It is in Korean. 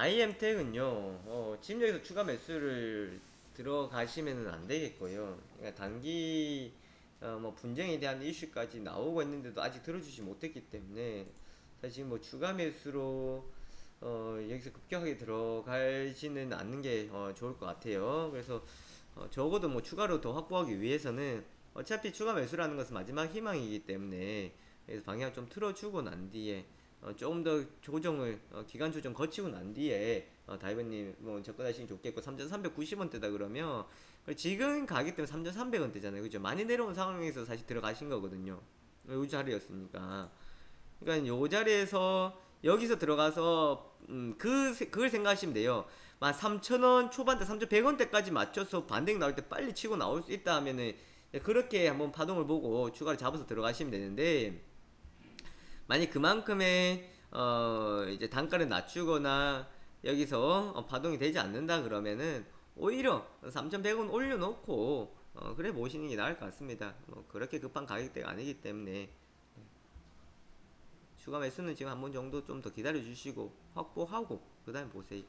IM택은요, 어, 지금 여기서 추가 매수를 들어가시면은 안 되겠고요. 그러니까 단기 어, 뭐 분쟁에 대한 이슈까지 나오고 있는데도 아직 들어주지 못했기 때문에 사실 뭐 추가 매수로 어, 여기서 급격하게 들어가지는 않는 게 어, 좋을 것 같아요. 그래서 어, 적어도 뭐 추가로 더 확보하기 위해서는 어차피 추가 매수라는 것은 마지막 희망이기 때문에 그래서 방향 좀 틀어주고 난 뒤에 어, 조금 더 조정을 어, 기간 조정 거치고 난 뒤에 어, 다이버님 뭐 접근하시는 게 좋겠고 3,390원대다 그러면 그리고 지금 가격 때문에 3,300원대잖아요. 그죠? 많이 내려온 상황에서 사실 들어가신 거거든요. 이 자리였으니까. 그러니까 요 자리에서 여기서 들어가서 음, 그 세- 그걸 생각하시면 돼요. 만 3,000원 초반대 3,100원대까지 맞춰서 반등 나올 때 빨리 치고 나올 수 있다 하면은 그렇게 한번 파동을 보고 추가로 잡아서 들어가시면 되는데 만약 그만큼의 어 이제 단가를 낮추거나 여기서 어, 파동이 되지 않는다 그러면은 오히려 3,100원 올려놓고 어 그래 모시는 게 나을 것 같습니다. 뭐 그렇게 급한 가격대가 아니기 때문에 추가 매수는 지금 한 번 정도 좀 더 기다려 주시고 확보하고 그 다음에 보세요.